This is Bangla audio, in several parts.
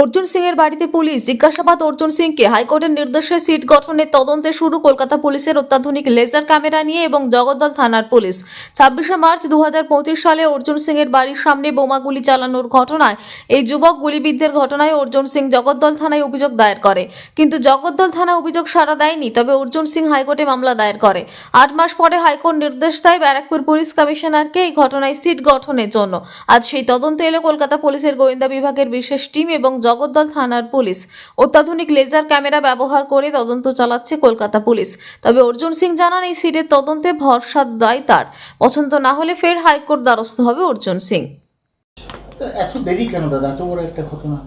অর্জুন সিং এর বাড়িতে পুলিশ। জিজ্ঞাসাবাদ অর্জুন সিংকে। হাইকোর্টের নির্দেশে সিট গঠনের তদন্তে শুরু কলকাতা পুলিশের অত্যাধুনিক লেজার ক্যামেরা নিয়ে এবং জগদ্দল থানার পুলিশ। ছাব্বিশে মার্চ দু সালে অর্জুন সিং এর বাড়ির সামনে বোমাগুলি চালানোর ঘটনায় এই যুবক গুলিবিদ্ধের ঘটনায় অর্জুন সিং জগদ্দল থানায় অভিযোগ দায়ের করে। কিন্তু জগদ্দল থানা অভিযোগ সাড়া দেয়নি, তবে অর্জুন সিং হাইকোর্টে মামলা দায়ের করে। আট মাস পরে হাইকোর্ট নির্দেশ দেয় ব্যারাকপুর পুলিশ কমিশনারকে এই ঘটনায় সিট গঠনের জন্য। আজ সেই তদন্ত এলো কলকাতা পুলিশের গোয়েন্দা বিভাগের বিশেষ টিম এবং জগদ্দল থানার পুলিশ। অত্যাধুনিক লেজার ক্যামেরা ব্যবহার করে তদন্ত চালাচ্ছে কলকাতা পুলিশ। তবে অর্জুন সিং জানান, এই সিটের তদন্তে ভরসা দেয় তার। পছন্দ না হলে ফের হাইকোর্ট দ্বারস্থ হবে অর্জুন সিং। এত দেরি কেন দাদা? এত বড় একটা ঘটনা।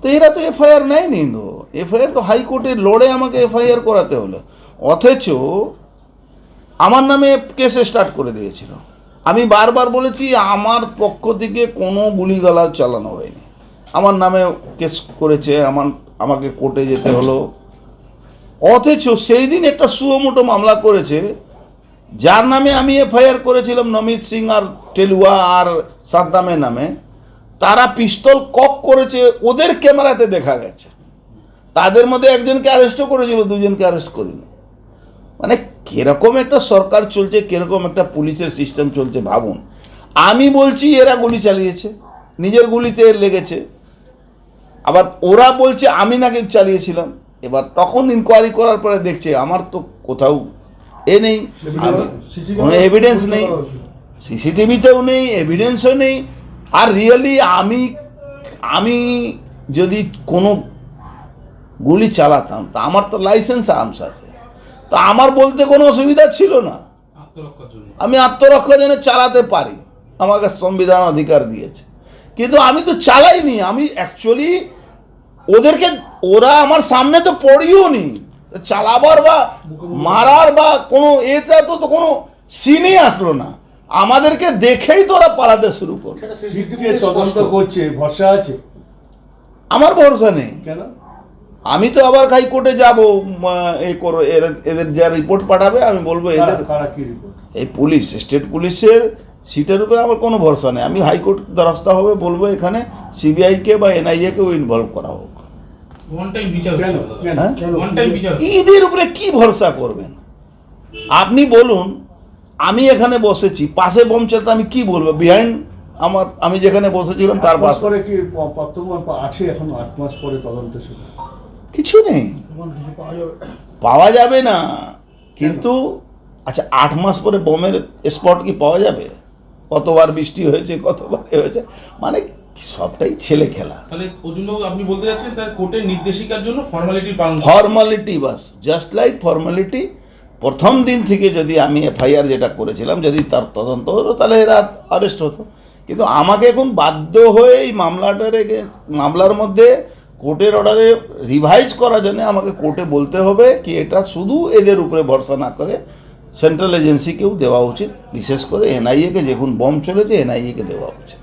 তো এরা তো এফআইআর নেয়নি তো। এফআইআর তো হাইকোর্টে লড়ে আমাকে এফআইআর করাতে হলো। অথচ আমার নামে কেস স্টার্ট করে দিয়েছিল। আমি বারবার বলেছি, আমার পক্ষ থেকে কোনো গুলিগালার চালানো হয়নি। আমার নামে কেস করেছে, আমার, আমাকে কোর্টে যেতে হলো। অথচ সেই দিন একটা সুমোটো মামলা করেছে, যার নামে আমি এফআইআর করেছিলাম নমিত সিং আর টেলুয়া আর সাদ্দামের নামে। তারা পিস্তল কক করেছে, ওদের ক্যামেরাতে দেখা গেছে। তাদের মধ্যে একজনকে অ্যারেস্টও করেছিল, দুজনকে অ্যারেস্ট করিনি। মানে কীরকম একটা সরকার চলছে, কীরকম একটা পুলিশের সিস্টেম চলছে, ভাবুন। আমি বলছি, এরা গুলি চালিয়েছে, নিজের গুলিতে লেগেছে। আবার ওরা বলছে আমি নাকি চালিয়েছিলাম। এবার তখন ইনকোয়ারি করার পরে দেখছে আমার তো কোথাও এ নেই। কোনো এভিডেন্স নেই। সিসিটিভিতেও নেই এভিডেন্সও নেই। আর রিয়েলি আমি আমি যদি কোনো গুলি চালাতাম তা আমার তো লাইসেন্স আর্মস আছে। তা আমার বলতে কোনো অসুবিধা ছিল না। আমি আত্মরক্ষা জন্য চালাতে পারি। আমাকে সংবিধান অধিকার দিয়েছে। কিন্তু আমি তো চালাইনি আমি অ্যাকচুয়ালি ওদেরকে ওরা আমার সামনে তো পড়িও নি। চালাবার বা মারার বা কোনো এটা তো তো কোনো সিনই আসলো না। আমাদেরকে দেখেই তো ওরা পালাতে শুরু করল তদন্ত করছে ভরসা আছে? আমার ভরসা নেই। কেন? আমি তো আবার হাইকোর্টে যাব এই করো এদের যা রিপোর্ট পাঠাবে আমি বলব এদের এই পুলিশ স্টেট পুলিশের সিটের উপরে আমার কোনো ভরসা নেই। আমি হাইকোর্ট দ্বারস্থ হবে বলব এখানে সিবিআইকে বা এনআইএকেও ইনভলভ করা হোক? হ্যাঁ? এদের উপরে কি ভরসা করবেন? আপনি বলুন আমি এখানে বসেছি পাশে বোম চলতে আমি কি বলব? বিহাইন্ড আমার আমি যেখানে বসেছিলাম তার পাশে। কি আছে এখন? আট মাস পরে তদন্ত শুরু। কিছু নেই। পাওয়া যাবে? পাওয়া যাবে না। কিন্তু আচ্ছা আট মাস পরে বোমের স্পট কি পাওয়া যাবে? কতবার বৃষ্টি হয়েছে কতবার হয়েছে মানে সবটাই ছেলে খেলা। তাহলে আপনি বলতে যাচ্ছেন তার কোর্টের নির্দেশিকার জন্য ফর্মালিটি পালন ফর্মালিটি বাস জাস্ট লাইক ফর্মালিটি প্রথম দিন থেকে যদি আমি এফআইআর যেটা করেছিলাম যদি তার তদন্ত হতো তাহলে এরা অ্যারেস্ট হতো। কিন্তু আমাকে এখন বাধ্য হয়ে এই মামলাটার মামলার মধ্যে কোর্টের অর্ডারে রিভাইজ করার জন্য আমাকে কোর্টে বলতে হবে কি এটা শুধু এদের উপরে ভরসা না করে সেন্ট্রাল এজেন্সিকেও দেওয়া উচিত বিশেষ করে এনআইএকে যখন বম চলেছে এনআইএকে দেওয়া উচিত।